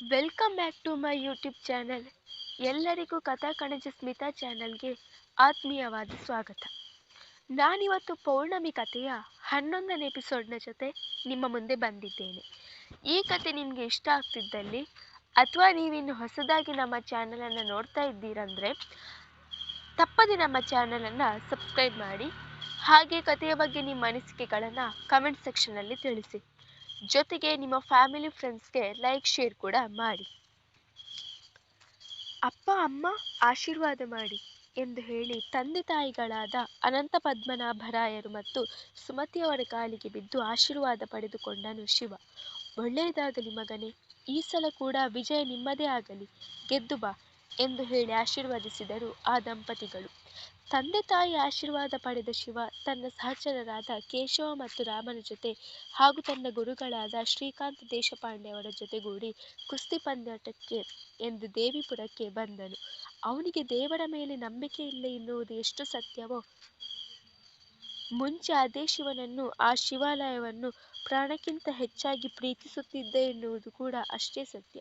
Welcome back to my YouTube channel ಎಲ್ಲರಿಗೂ ಕಥಾ ಕಣಜ ಸ್ಮಿತಾ ಚಾನೆಲ್ಗೆ ಆತ್ಮೀಯವಾದ ಸ್ವಾಗತ. ನಾನಿವತ್ತು ಪೌರ್ಣಮಿ ಕಥೆಯ ಹನ್ನೊಂದನೇ ಎಪಿಸೋಡ್ನ ಜೊತೆ ನಿಮ್ಮ ಮುಂದೆ ಬಂದಿದ್ದೇನೆ. ಈ ಕತೆ ನಿಮಗೆ ಇಷ್ಟ ಆಗ್ತಿದ್ದಲ್ಲಿ, ಅಥವಾ ನೀವಿನ್ನು ಹೊಸದಾಗಿ ನಮ್ಮ ಚಾನಲನ್ನು ನೋಡ್ತಾ ಇದ್ದೀರಂದರೆ, ತಪ್ಪದೆ ನಮ್ಮ ಚಾನಲನ್ನು ಸಬ್ಸ್ಕ್ರೈಬ್ ಮಾಡಿ, ಹಾಗೆ ಕಥೆಯ ಬಗ್ಗೆ ನಿಮ್ಮ ಅನಿಸಿಕೆಗಳನ್ನು ಕಮೆಂಟ್ ಸೆಕ್ಷನಲ್ಲಿ ತಿಳಿಸಿ. ಜೊತೆಗೆ ನಿಮ್ಮ ಫ್ಯಾಮಿಲಿ ಫ್ರೆಂಡ್ಸ್ಗೆ ಲೈಕ್ ಶೇರ್ ಕೂಡ ಮಾಡಿ. ಅಪ್ಪ, ಅಮ್ಮ ಆಶೀರ್ವಾದ ಮಾಡಿ ಎಂದು ಹೇಳಿ ತಂದೆ ತಾಯಿಗಳಾದ ಅನಂತ ಪದ್ಮನಾಭರಾಯರು ಮತ್ತು ಸುಮತಿಯವರ ಕಾಲಿಗೆ ಬಿದ್ದು ಆಶೀರ್ವಾದ ಪಡೆದುಕೊಂಡನು ಶಿವ. ಒಳ್ಳೆಯದಾಗಲಿ ಮಗನೇ, ಈ ಸಲ ಕೂಡ ವಿಜಯ ನಿಮ್ಮದೇ ಆಗಲಿ. ಗೆದ್ದು ಬಾ ಎಂದು ಹೇಳಿ ಆಶೀರ್ವದಿಸಿದರು ಆ ದಂಪತಿಗಳು. ತಂದೆ ತಾಯಿ ಆಶೀರ್ವಾದ ಪಡೆದ ಶಿವ, ತನ್ನ ಸಹಚರರಾದ ಕೇಶವ ಮತ್ತು ರಾಮನ ಜೊತೆ ಹಾಗೂ ತನ್ನ ಗುರುಗಳಾದ ಶ್ರೀಕಾಂತ ದೇಶಪಾಂಡೆ ಅವರ ಜೊತೆಗೂಡಿ ಕುಸ್ತಿ ಪಂದ್ಯಾಟಕ್ಕೆ ಎಂದು ದೇವಿಪುರಕ್ಕೆ ಬಂದನು. ಅವನಿಗೆ ದೇವರ ಮೇಲೆ ನಂಬಿಕೆ ಇಲ್ಲ ಎನ್ನುವುದು ಎಷ್ಟು ಸತ್ಯವೋ? ಮುಂಚೆ ಅದೇ ಶಿವನನ್ನು, ಆ ಶಿವಾಲಯವನ್ನು ಪ್ರಾಣಕ್ಕಿಂತ ಹೆಚ್ಚಾಗಿ ಪ್ರೀತಿಸುತ್ತಿದ್ದ ಎನ್ನುವುದು ಕೂಡ ಅಷ್ಟೇ ಸತ್ಯ.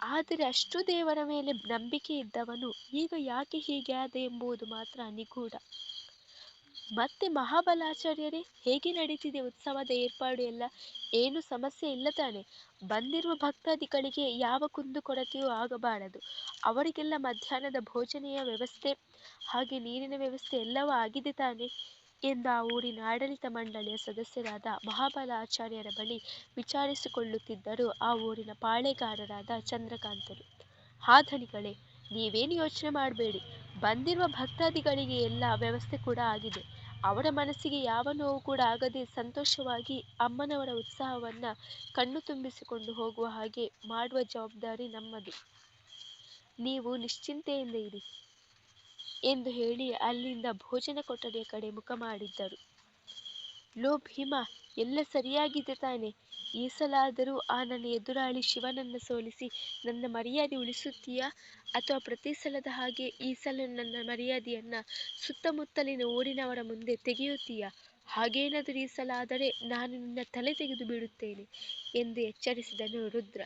ಆದರೆ ಅಷ್ಟು ದೇವರ ಮೇಲೆ ನಂಬಿಕೆ ಇದ್ದವನು ಈಗ ಯಾಕೆ ಹೀಗೆ ಆದ ಎಂಬುದು ಮಾತ್ರ ನಿಗೂಢ. ಮತ್ತೆ ಮಹಾಬಲಾಚಾರ್ಯರೇ, ಹೇಗೆ ನಡೀತಿದೆ ಉತ್ಸವದ ಏರ್ಪಾಡು ಎಲ್ಲ? ಏನು ಸಮಸ್ಯೆ ಇಲ್ಲ ತಾನೆ ಬಂದಿರುವ ಭಕ್ತಾದಿಗಳಿಗೆ ಯಾವ ಕುಂದು ಕೊರತೆಯೂ ಆಗಬಾರದು. ಅವರಿಗೆಲ್ಲ ಮಧ್ಯಾಹ್ನದ ಭೋಜನೆಯ ವ್ಯವಸ್ಥೆ, ಹಾಗೆ ನೀರಿನ ವ್ಯವಸ್ಥೆ ಎಲ್ಲವೂ ಆಗಿದೆ ತಾನೆ. ಎಂದು ಆ ಊರಿನ ಆಡಳಿತ ಮಂಡಳಿಯ ಸದಸ್ಯರಾದ ಮಹಾಬಲ ಆಚಾರ್ಯರ ಬಳಿ ವಿಚಾರಿಸಿಕೊಳ್ಳುತ್ತಿದ್ದರು. ಆ ಊರಿನ ಪಾಳೆಗಾರರಾದ ಚಂದ್ರಕಾಂತರು. ಹಾ ಧಣಿಗಳೇ ನೀವೇನು ಯೋಚನೆ ಮಾಡಬೇಡಿ. ಬಂದಿರುವ ಭಕ್ತಾದಿಗಳಿಗೆ ಎಲ್ಲ ವ್ಯವಸ್ಥೆ ಕೂಡ ಆಗಿದೆ. ಅವರ ಮನಸ್ಸಿಗೆ ಯಾವ ನೋವು ಕೂಡ ಆಗದೆ ಸಂತೋಷವಾಗಿ ಅಮ್ಮನವರ ಉತ್ಸಾಹವನ್ನ ಕಣ್ಣು ತುಂಬಿಸಿಕೊಂಡು ಹೋಗುವ ಹಾಗೆ ಮಾಡುವ ಜವಾಬ್ದಾರಿ ನಮ್ಮದು. ನೀವು ನಿಶ್ಚಿಂತೆಯಿಂದ ಇರಿ. ಎಂದು ಹೇಳಿ ಅಲ್ಲಿಂದ ಭೋಜನ ಕೊಠಡಿಯ ಕಡೆ ಮುಖ ಮಾಡಿದ್ದರು. ಲೋ ಭೀಮ, ಎಲ್ಲ ಸರಿಯಾಗಿದೆ ತಾನೆ. ಈ ಸಲಾದರೂ ಆ ನನ್ನ ಎದುರಾಳಿ ಶಿವನನ್ನು ಸೋಲಿಸಿ ನನ್ನ ಮರ್ಯಾದೆ ಉಳಿಸುತ್ತೀಯಾ? ಅಥವಾ ಪ್ರತಿ ಸಲದ ಹಾಗೆ ಈ ಸಲ ನನ್ನ ಮರ್ಯಾದೆಯನ್ನ ಸುತ್ತಮುತ್ತಲಿನ ಊರಿನವರ ಮುಂದೆ ತೆಗೆಯುತ್ತೀಯಾ? ಹಾಗೇನಾದರೂ ಈ ಸಲ ಆದರೆ ನಾನು ನಿನ್ನ ತಲೆ ತೆಗೆದು ಬಿಡುತ್ತೇನೆ ಎಂದು ಎಚ್ಚರಿಸಿದನು ರುದ್ರ.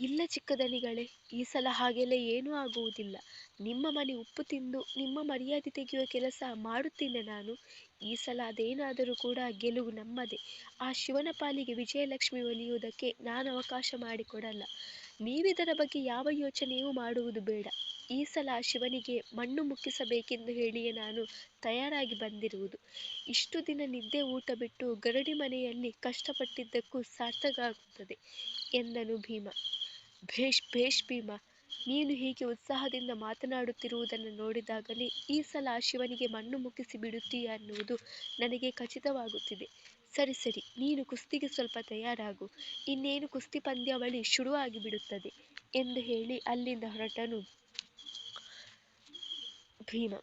ಇಲ್ಲ ಚಿಕ್ಕದನಿಗಳೇ, ಈ ಸಲ ಹಾಗೆಲ್ಲ ಏನೂ ಆಗುವುದಿಲ್ಲ. ನಿಮ್ಮ ಮನೆ ಉಪ್ಪು ತಿಂದು ನಿಮ್ಮ ಮರ್ಯಾದೆ ತೆಗೆಯುವ ಕೆಲಸ ಮಾಡುತ್ತೇನೆ ನಾನು. ಈ ಸಲ ಅದೇನಾದರೂ ಕೂಡ ಗೆಲುವು ನಮ್ಮದೇ. ಆ ಶಿವನ ಪಾಲಿಗೆ ವಿಜಯಲಕ್ಷ್ಮಿ ಒಲಿಯುವುದಕ್ಕೆ ನಾನು ಅವಕಾಶ ಮಾಡಿಕೊಡಲ್ಲ. ನೀವಿದರ ಬಗ್ಗೆ ಯಾವ ಯೋಚನೆಯೂ ಮಾಡುವುದು ಬೇಡ. ಈ ಸಲ ಶಿವನಿಗೆ ಮಣ್ಣು ಮುಕ್ಕಿಸಬೇಕೆಂದು ಹೇಳಿಯೇ ನಾನು ತಯಾರಾಗಿ ಬಂದಿರುವುದು. ಇಷ್ಟು ದಿನ ನಿದ್ದೆ ಊಟ ಬಿಟ್ಟು ಗರಡಿ ಮನೆಯಲ್ಲಿ ಕಷ್ಟಪಟ್ಟಿದ್ದಕ್ಕೂ ಸಾರ್ಥಕ ಆಗುತ್ತದೆ ಎಂದನು ಭೀಮ. ಭೇಷ್ ಭೇಷ್ ಭೀಮ. ನೀನು ಹೀಗೆ ಉತ್ಸಾಹದಿಂದ ಮಾತನಾಡುತ್ತಿರುವುದನ್ನು ನೋಡಿದಾಗಲೇ ಈ ಸಲ ಶಿವನಿಗೆ ಮಣ್ಣು ಮುಕ್ಕಿಸಿ ಬಿಡುತ್ತೀಯ ಅನ್ನುವುದು ನನಗೆ ಖಚಿತವಾಗುತ್ತಿದೆ. ಸರಿ ಸರಿ, ನೀನು ಕುಸ್ತಿಗೆ ಸ್ವಲ್ಪ ತಯಾರಾಗು. ಇನ್ನೇನು ಕುಸ್ತಿ ಪಂದ್ಯಾವಳಿ ಶುರುವಾಗಿ ಬಿಡುತ್ತದೆ? ಎಂದು ಹೇಳಿ ಅಲ್ಲಿಂದ ಹೊರಟನು ಭೀಮ.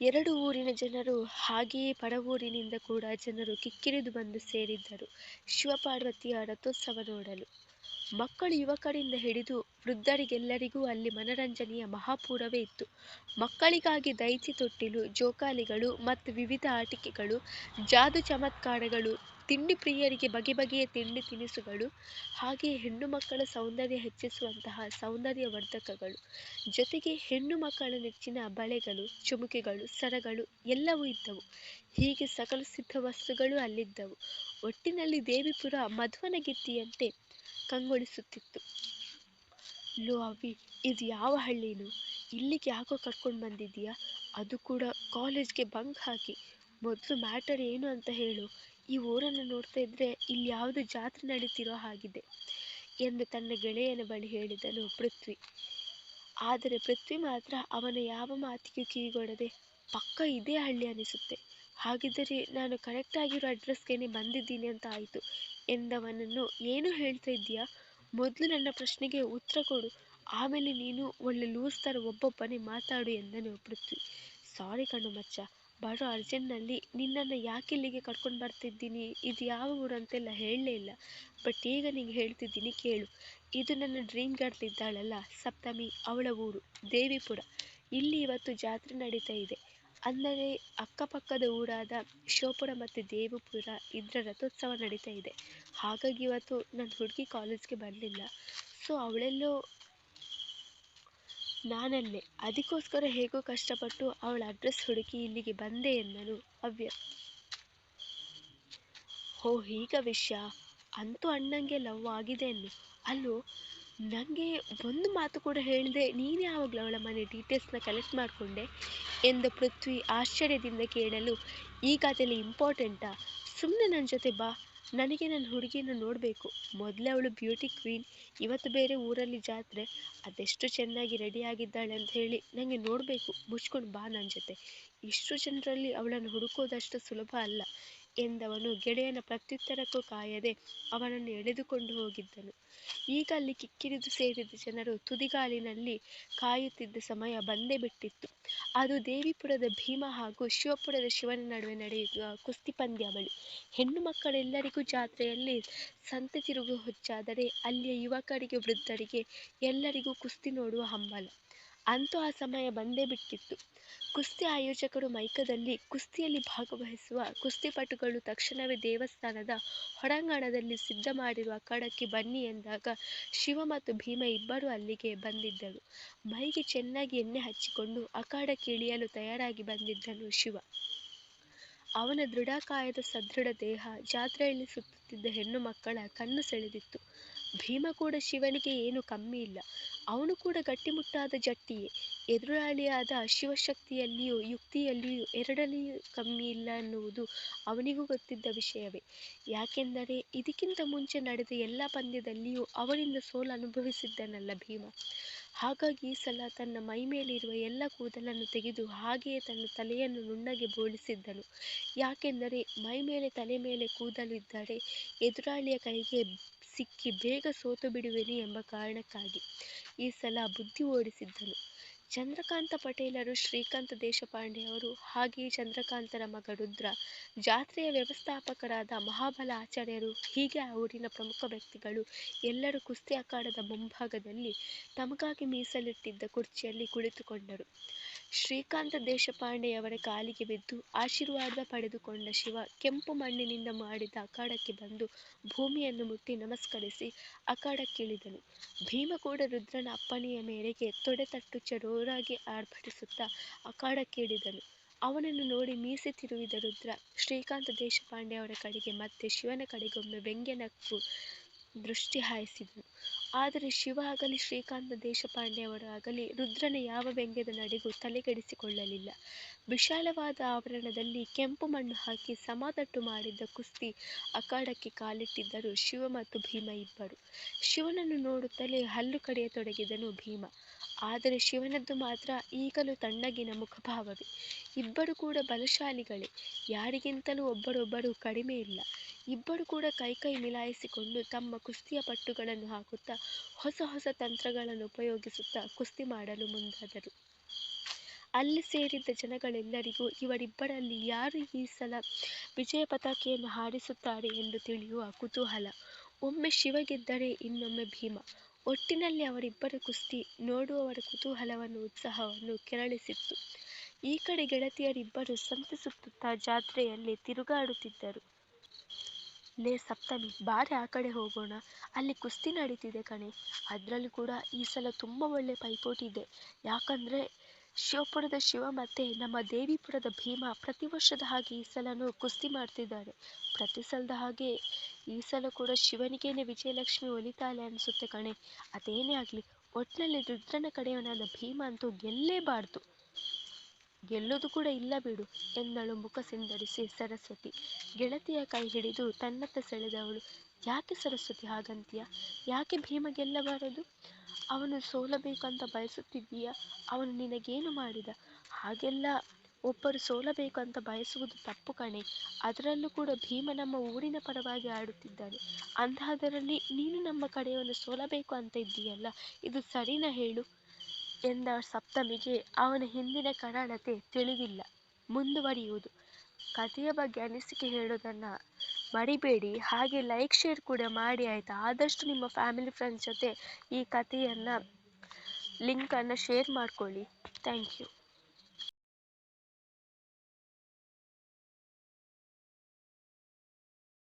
ಎರಡು ಊರಿನ ಜನರು, ಹಾಗೆಯೇ ಪಡವೂರಿನಿಂದ ಕೂಡ ಜನರು ಕಿಕ್ಕಿರಿದು ಬಂದು ಸೇರಿದ್ದರು. ಶಿವಪಾರ್ವತಿಯ ರಥೋತ್ಸವ ನೋಡಲು. ಮಕ್ಕಳು ಯುವಕರಿಂದ ಹಿಡಿದು ವೃದ್ಧರಿಗೆಲ್ಲರಿಗೂ ಅಲ್ಲಿ ಮನರಂಜನೆಯ ಮಹಾಪೂರವೇ ಇತ್ತು. ಮಕ್ಕಳಿಗಾಗಿ ದೈತಿ ತೊಟ್ಟಿಲು, ಜೋಕಾಲಿಗಳು ಮತ್ತು ವಿವಿಧ ಆಟಿಕೆಗಳು, ಜಾದು ಚಮತ್ಕಾರಗಳು, ತಿಂಡಿ ಪ್ರಿಯರಿಗೆ ಬಗೆ ಬಗೆಯ ತಿಂಡಿ ತಿನಿಸುಗಳು, ಹಾಗೆಯೇ ಹೆಣ್ಣು ಮಕ್ಕಳ ಸೌಂದರ್ಯ ಹೆಚ್ಚಿಸುವಂತಹ ಸೌಂದರ್ಯವರ್ಧಕಗಳು ಜೊತೆಗೆ ಹೆಣ್ಣು ಮಕ್ಕಳ ನೆಚ್ಚಿನ ಬಳೆಗಳು, ಚುಮುಕೆಗಳು, ಸರಗಳು ಎಲ್ಲವೂ ಇದ್ದವು. ಹೀಗೆ ಸಕಲ ಸಿದ್ಧ ವಸ್ತುಗಳು ಅಲ್ಲಿದ್ದವು. ಒಟ್ಟಿನಲ್ಲಿ ದೇವಿಪುರ ಮಧ್ವನಗಿತ್ತಿಯಂತೆ ಕಂಗೊಳಿಸುತ್ತಿತ್ತು. ಲೋ, ಅವಿ, ಇದು ಯಾವ ಹಳ್ಳಿನು? ಇಲ್ಲಿಗೆ ಯಾಕೋ ಕರ್ಕೊಂಡು ಬಂದಿದ್ದೀಯಾ? ಅದು ಕೂಡ ಕಾಲೇಜ್ಗೆ ಬಂಕ್ ಹಾಕಿ. ಮೊದಲು ಮ್ಯಾಟರ್ ಏನು ಅಂತ ಹೇಳು. ಈ ಊರನ್ನು ನೋಡ್ತಾ ಇದ್ರೆ ಇಲ್ಲಿ ಯಾವುದೋ ಜಾತ್ರೆ ನಡೀತಿರೋ ಹಾಗಿದೆ ಎಂದು ತನ್ನ ಗೆಳೆಯನ ಬಳಿ ಹೇಳಿದನು ಪೃಥ್ವಿ. ಆದರೆ ಪೃಥ್ವಿ ಮಾತ್ರ ಅವನ ಯಾವ ಮಾತಿಗೂ ಕಿವಿಗೊಡದೆ, ಪಕ್ಕ ಇದೇ ಹಳ್ಳಿ ಅನಿಸುತ್ತೆ. ಹಾಗಿದ್ದರೆ ನಾನು ಕರೆಕ್ಟಾಗಿರೋ ಅಡ್ರೆಸ್ಗೇನೆ ಬಂದಿದ್ದೀನಿ ಅಂತ ಆಯಿತು. ಎಂದವನನ್ನು ಏನು ಹೇಳ್ತಾ ಇದ್ದೀಯಾ? ಮೊದಲು ನನ್ನ ಪ್ರಶ್ನೆಗೆ ಉತ್ತರ ಕೊಡು. ಆಮೇಲೆ ನೀನು ಒಳ್ಳೆ ಲೂಸ್ ಥರ ಒಬ್ಬೊಬ್ಬನೇ ಮಾತಾಡು ಎಂದನು ಪೃಥ್ವಿ. ಸಾರಿ ಕಣ್ಣು ಮಚ್ಚ. ಬರೋ ಅರ್ಜೆಂಟ್ನಲ್ಲಿ ನಿನ್ನನ್ನು ಯಾಕೆ ಇಲ್ಲಿಗೆ ಕರ್ಕೊಂಡು ಬರ್ತಿದ್ದೀನಿ? ಇದು ಯಾವ ಊರು ಅಂತೆಲ್ಲ ಹೇಳಲೇ ಇಲ್ಲ. ಬಟ್ ಈಗ ನಿಂಗೆ ಹೇಳ್ತಿದ್ದೀನಿ ಕೇಳು. ಇದು ನನ್ನ ಡ್ರೀಮ್ ಗರ್ಲ್ ಇದ್ದಾಳಲ್ಲ, ಸಪ್ತಮಿ, ಅವಳ ಊರು, ದೇವಿಪುರ. ಇಲ್ಲಿ ಇವತ್ತು ಜಾತ್ರೆ ನಡೀತಾ ಇದೆ. ಅಂದರೆ ಅಕ್ಕಪಕ್ಕದ ಊರಾದ ಶಿವಪುರ ಮತ್ತು ದೇವಪುರ ಇದರ ರಥೋತ್ಸವ ನಡೀತಾ ಇದೆ. ಹಾಗಾಗಿ ಇವತ್ತು ನನ್ನ ಹುಡುಗಿ ಕಾಲೇಜ್ಗೆ ಬರಲಿಲ್ಲ. ಸೊ ಅವಳೆಲ್ಲೋ ನಾನಲ್ಲೇ ಅದಕ್ಕೋಸ್ಕರ ಹೇಗೋ ಕಷ್ಟಪಟ್ಟು ಅವಳ ಅಡ್ರೆಸ್ ಹುಡುಕಿ ಇಲ್ಲಿಗೆ ಬಂದೆ ಎಂದನು ಅವ್ಯ ಹೋ ಹೀಗ ವಿಷಯ? ಅಂತೂ ಅಣ್ಣಂಗೆ ಲವ್ ಆಗಿದೆ ಅನ್ನು. ಅಲ್ಲೋ ನನಗೆ ಒಂದು ಮಾತು ಕೂಡ ಹೇಳಿದೆ, ನೀನು ಯಾವಾಗಲೂ ಅವಳ ಮನೆ ಡೀಟೇಲ್ಸ್ನ ಕಲೆಕ್ಟ್ ಮಾಡಿಕೊಂಡೆ ಎಂದು ಪೃಥ್ವಿ ಆಶ್ಚರ್ಯದಿಂದ ಕೇಳಲು, ಈ ಕಥೆಲಿ ಇಂಪಾರ್ಟೆಂಟಾ ಸುಮ್ಮನೆ ನನ್ನ ಜೊತೆ ಬಾ. ನನಗೆ ನನ್ನ ಹುಡುಗಿನ ನೋಡಬೇಕು. ಮೊದಲೇ ಅವಳು ಬ್ಯೂಟಿ ಕ್ವೀನ್ ಇವತ್ತು ಬೇರೆ ಊರಲ್ಲಿ ಜಾತ್ರೆ. ಅದೆಷ್ಟು ಚೆನ್ನಾಗಿ ರೆಡಿಯಾಗಿದ್ದಾಳೆ ಅಂತ ಹೇಳಿ ನನಗೆ ನೋಡಬೇಕು. ಮುಚ್ಕೊಂಡು ಬಾ ನನ್ನ ಜೊತೆ. ಇಷ್ಟು ಜನರಲ್ಲಿ ಅವಳನ್ನು ಹುಡುಕೋದಷ್ಟು ಸುಲಭ ಅಲ್ಲ. ಎಂದವನು ಗೆಳೆಯನ ಪ್ರತ್ಯುತ್ತರಕ್ಕೂ ಕಾಯದೆ ಅವನನ್ನು ಎಳೆದುಕೊಂಡು ಹೋಗಿದ್ದನು. ಈಗ ಅಲ್ಲಿ ಕಿಕ್ಕಿರಿದು ಸೇರಿದ ಜನರು ತುದಿಗಾಲಿನಲ್ಲಿ ಕಾಯುತ್ತಿದ್ದ ಸಮಯ ಬಂದೇ ಬಿಟ್ಟಿತ್ತು. ಅದು ದೇವಿಪುರದ ಭೀಮ ಹಾಗೂ ಶಿವಪುರದ ಶಿವನ ನಡುವೆ ನಡೆಯುವ ಕುಸ್ತಿ ಪಂದ್ಯಾವಳಿ ಹೆಣ್ಣು ಮಕ್ಕಳೆಲ್ಲರಿಗೂ ಜಾತ್ರೆಯಲ್ಲಿ ಸಂತೆ ತಿರುಗು ಹುಚ್ಚಾದರೆ ಅಲ್ಲಿಯ ಯುವಕರಿಗೆ, ವೃದ್ಧರಿಗೆ ಎಲ್ಲರಿಗೂ ಕುಸ್ತಿ ನೋಡುವ ಹಂಬಲ. ಅಂತೂ ಆ ಸಮಯ ಬಂದೇ ಬಿಟ್ಟಿತ್ತು. ಕುಸ್ತಿ ಆಯೋಜಕರು ಮೈಕದಲ್ಲಿ ಕುಸ್ತಿಯಲ್ಲಿ ಭಾಗವಹಿಸುವ ಕುಸ್ತಿಪಟುಗಳು ತಕ್ಷಣವೇ ದೇವಸ್ಥಾನದ ಹೊರಾಂಗಣದಲ್ಲಿ ಸಿದ್ಧ ಮಾಡಿರುವ ಅಖಾಡಕ್ಕೆ ಬನ್ನಿ ಎಂದಾಗ ಶಿವ ಮತ್ತು ಭೀಮ ಇಬ್ಬರು ಅಲ್ಲಿಗೆ ಬಂದಿದ್ದರು. ಮೈಗೆ ಚೆನ್ನಾಗಿ ಎಣ್ಣೆ ಹಚ್ಚಿಕೊಂಡು ಅಖಾಡಕ್ಕೆ ಇಳಿಯಲು ತಯಾರಾಗಿ ಬಂದಿದ್ದನು ಶಿವ. ಅವನ ದೃಢಕಾಯದ ಸದೃಢ ದೇಹ ಜಾತ್ರೆಯಲ್ಲಿ ಸುತ್ತುತ್ತಿದ್ದ ಹೆಣ್ಣು ಮಕ್ಕಳ ಕಣ್ಣು ಸೆಳೆದಿತ್ತು. ಭೀಮ ಕೂಡ ಶಿವನಿಗೆ ಏನು ಕಮ್ಮಿ ಇಲ್ಲ. ಅವನು ಕೂಡ ಗಟ್ಟಿಮುಟ್ಟಾದ ಜಟ್ಟಿಯೇ. ಎದುರಾಳಿಯಾದ ಶಿವಶಕ್ತಿಯಲ್ಲಿಯೂ ಯುಕ್ತಿಯಲ್ಲಿಯೂ ಎರಡಲ್ಲಿಯೂ ಕಮ್ಮಿ ಇಲ್ಲ ಎನ್ನುವುದು ಅವನಿಗೂ ಗೊತ್ತಿದ್ದ ವಿಷಯವೇ. ಯಾಕೆಂದರೆ ಇದಕ್ಕಿಂತ ಮುಂಚೆ ನಡೆದ ಎಲ್ಲ ಪಂದ್ಯದಲ್ಲಿಯೂ ಅವನಿಂದ ಸೋಲು ಅನುಭವಿಸಿದ್ದನಲ್ಲ ಭೀಮ. ಹಾಗಾಗಿ ಈ ಸಲ ತನ್ನ ಮೈ ಮೇಲಿರುವ ಎಲ್ಲ ಕೂದಲನ್ನು ತೆಗೆದು ಹಾಗೆಯೇ ತನ್ನ ತಲೆಯನ್ನು ನುಣ್ಣಗೆ ಬೋಳಿಸಿದ್ದನು. ಯಾಕೆಂದರೆ ಮೈ ಮೇಲೆ ತಲೆ ಮೇಲೆ ಕೂದಲು ಇದ್ದರೆ ಎದುರಾಳಿಯ ಕೈಗೆ ಸಿಕ್ಕಿ ಬೇಗ ಸೋತು ಬಿಡುವೆನು ಎಂಬ ಕಾರಣಕ್ಕಾಗಿ. ಈ ಸಲ ಬುದ್ಧಿ ಓಡಿಸಿದ್ದನು. ಚಂದ್ರಕಾಂತ ಪಟೇಲರು ಶ್ರೀಕಾಂತ ದೇಶಪಾಂಡೆಯವರು ಹಾಗೆಯೇ ಚಂದ್ರಕಾಂತರ ಮಗ ರುದ್ರ, ಜಾತ್ರೆಯ ವ್ಯವಸ್ಥಾಪಕರಾದ ಮಹಾಬಲ ಆಚಾರ್ಯರು, ಹೀಗೆ ಆ ಊರಿನ ಪ್ರಮುಖ ವ್ಯಕ್ತಿಗಳು ಎಲ್ಲರೂ ಕುಸ್ತಿ ಅಖಾಡದ ಮುಂಭಾಗದಲ್ಲಿ ತಮಗಾಗಿ ಮೀಸಲಿಟ್ಟಿದ್ದ ಕುರ್ಚಿಯಲ್ಲಿ ಕುಳಿತುಕೊಂಡರು. ಶ್ರೀಕಾಂತ ದೇಶಪಾಂಡೆಯವರ ಕಾಲಿಗೆ ಬಿದ್ದು ಆಶೀರ್ವಾದ ಪಡೆದುಕೊಂಡ ಶಿವ ಕೆಂಪು ಮಣ್ಣಿನಿಂದ ಮಾಡಿದ ಅಖಾಡಕ್ಕೆ ಬಂದು ಭೂಮಿಯನ್ನು ಮುಟ್ಟಿ ನಮಸ್ಕರಿಸಿ ಅಖಾಡಕ್ಕಿಳಿದನು. ಭೀಮ ಕೂಡ ರುದ್ರನ ಅಪ್ಪಣೆಯ ಮೇರೆಗೆ ತೊಡೆತಟ್ಟು ಜೋರಾಗಿ ಆರ್ಭಟಿಸುತ್ತಾ ಅಖಾಡಕ್ಕಿಳಿದನು ಅವನನ್ನು ನೋಡಿ ಮೀಸೆ ತಿರುವಿದ ರುದ್ರ, ಶ್ರೀಕಾಂತ ದೇಶಪಾಂಡೆ ಅವರ ಕಡೆಗೆ ಮತ್ತೆ ಶಿವನ ಕಡೆಗೊಮ್ಮೆ ವ್ಯಂಗ್ಯ ನಕ್ಕು ದೃಷ್ಟಿ ಹಾಯಿಸಿದನು. ಆದರೆ ಶಿವ ಆಗಲಿ ಶ್ರೀಕಾಂತ ದೇಶಪಾಂಡೆಯವರಾಗಲಿ ರುದ್ರನ ಯಾವ ವ್ಯಂಗ್ಯದ ನಡೆಗೂ ತಲೆಗೆಡಿಸಿಕೊಳ್ಳಲಿಲ್ಲ ವಿಶಾಲವಾದ ಆವರಣದಲ್ಲಿ ಕೆಂಪು ಮಣ್ಣು ಹಾಕಿ ಸಮತಟ್ಟು ಮಾಡಿದ್ದ ಕುಸ್ತಿ ಅಖಾಡಕ್ಕೆ ಕಾಲಿಟ್ಟಿದ್ದರು ಶಿವ ಮತ್ತು ಭೀಮ ಇಬ್ಬರು. ಶಿವನನ್ನು ನೋಡುತ್ತಲೇ ಹಲ್ಲು ಕಡಿಯತೊಡಗಿದನು ಭೀಮ. ಆದರೆ ಶಿವನದ್ದು ಮಾತ್ರ ಈಗಲೂ ತಣ್ಣಗಿನ ಮುಖಭಾವವೇ. ಇಬ್ಬರು ಕೂಡ ಬಲಶಾಲಿಗಳೇ. ಯಾರಿಗಿಂತಲೂ ಒಬ್ಬರೊಬ್ಬರು ಕಡಿಮೆ ಇಲ್ಲ. ಇಬ್ಬರು ಕೂಡ ಕೈಕೈ ಮಿಲಾಯಿಸಿಕೊಂಡು ತಮ್ಮ ಕುಸ್ತಿಯ ಪಟ್ಟುಗಳನ್ನು ಹಾಕುತ್ತಾ ಹೊಸ ಹೊಸ ತಂತ್ರಗಳನ್ನು ಉಪಯೋಗಿಸುತ್ತಾ ಕುಸ್ತಿ ಮಾಡಲು ಮುಂದಾದರು. ಅಲ್ಲಿ ಸೇರಿದ್ದ ಜನಗಳೆಲ್ಲರಿಗೂ ಇವರಿಬ್ಬರಲ್ಲಿ ಯಾರು ಈ ಸಲ ವಿಜಯ ಪತಾಕೆಯನ್ನು ಹಾರಿಸುತ್ತಾರೆ ಎಂದು ತಿಳಿಯುವ ಕುತೂಹಲ. ಒಮ್ಮೆ ಶಿವ ಗೆದ್ದರೆ ಇನ್ನೊಮ್ಮೆ ಭೀಮ. ಒಟ್ಟಿನಲ್ಲಿ ಅವರಿಬ್ಬರ ಕುಸ್ತಿ ನೋಡುವವರ ಕುತೂಹಲವನ್ನು, ಉತ್ಸಾಹವನ್ನು ಕೆರಳಿಸಿತ್ತು. ಈ ಕಡೆ ಗೆಳತಿಯರಿಬ್ಬರು ಸಂತೆ ಸುತ್ತುತ್ತಾ ಜಾತ್ರೆಯಲ್ಲಿ ತಿರುಗಾಡುತ್ತಿದ್ದರು. ಲೇ ಸಪ್ತಮಿ, ಬಾರೆ ಆ ಕಡೆ ಹೋಗೋಣ. ಅಲ್ಲಿ ಕುಸ್ತಿ ನಡೀತಿದೆ ಕಣೆ. ಅದರಲ್ಲೂ ಕೂಡ ಈ ಸಲ ತುಂಬ ಒಳ್ಳೆ ಪೈಪೋಟಿ ಇದೆ. ಯಾಕಂದರೆ ಶಿವಪುರದ ಶಿವ ಮತ್ತೆ ನಮ್ಮ ದೇವಿಪುರದ ಭೀಮ ಪ್ರತಿ ವರ್ಷದ ಹಾಗೆ ಈ ಸಲನೂ ಕುಸ್ತಿ ಮಾಡ್ತಿದ್ದಾರೆ. ಪ್ರತಿ ಸಲದ ಹಾಗೆ ಈ ಸಲ ಕೂಡ ಶಿವನಿಗೇನೆ ವಿಜಯಲಕ್ಷ್ಮಿ ಒಲಿತಾಳೆ ಅನ್ಸುತ್ತೆ ಕಣೆ. ಅದೇನೇ ಆಗ್ಲಿ ಒಟ್ಟಿನಲ್ಲಿ ರುದ್ರನ ಕಡೆಯವನಾದ ಭೀಮ ಅಂತೂ ಗೆಲ್ಲೇಬಾರ್ದು ಗೆಲ್ಲೋದು ಕೂಡ ಇಲ್ಲ ಬಿಡು ಎಂದಳು ಮುಖ ಸಿಂದರಿಸಿ ಸರಸ್ವತಿ. ಗೆಳತಿಯ ಕೈ ಹಿಡಿದು ತನ್ನತ್ತ ಸೆಳೆದವಳು. ಯಾಕೆ ಸರಸ್ವತಿ ಹಾಗಂತೀಯ? ಯಾಕೆ ಭೀಮ ಗೆಲ್ಲಬಾರದು? ಅವನು ಸೋಲಬೇಕಂತ ಬಯಸುತ್ತಿದ್ದೀಯಾ? ಅವನು ನಿನಗೇನು ಮಾಡಿದ? ಹಾಗೆಲ್ಲ ಒಬ್ಬರು ಸೋಲಬೇಕು ಅಂತ ಬಯಸುವುದು ತಪ್ಪು ಕಣೆ. ಅದರಲ್ಲೂ ಕೂಡ ಭೀಮ ನಮ್ಮ ಊರಿನ ಪರವಾಗಿ ಆಡುತ್ತಿದ್ದಾನೆ. ಅಂತಹದರಲ್ಲಿ ನೀನು ನಮ್ಮ ಕಡೆಯವನು ಸೋಲಬೇಕು ಅಂತ ಇದ್ದೀಯಲ್ಲ? ಇದು ಸರಿನ ಹೇಳು? ಎಂದ ಸಪ್ತಮಿಗೆ ಅವನ ಹಿಂದಿನ ಕರಾಳತೆ ತಿಳಿದಿಲ್ಲ. ಮುಂದುವರಿಯುವುದು. ಕಥೆಯ ಬಗ್ಗೆ ಅನಿಸಿಕೆ ಹೇಳೋದನ್ನು ಮರಿಬೇಡಿ. ಹಾಗೆ ಲೈಕ್ ಶೇರ್ ಕೂಡ ಮಾಡಿ ಆಯಿತಾ? ಆದಷ್ಟು ನಿಮ್ಮ ಫ್ಯಾಮಿಲಿ ಫ್ರೆಂಡ್ಸ್ ಜೊತೆ ಈ ಕಥೆಯನ್ನು ಲಿಂಕನ್ನು ಶೇರ್ ಮಾಡ್ಕೊಳ್ಳಿ. Thank you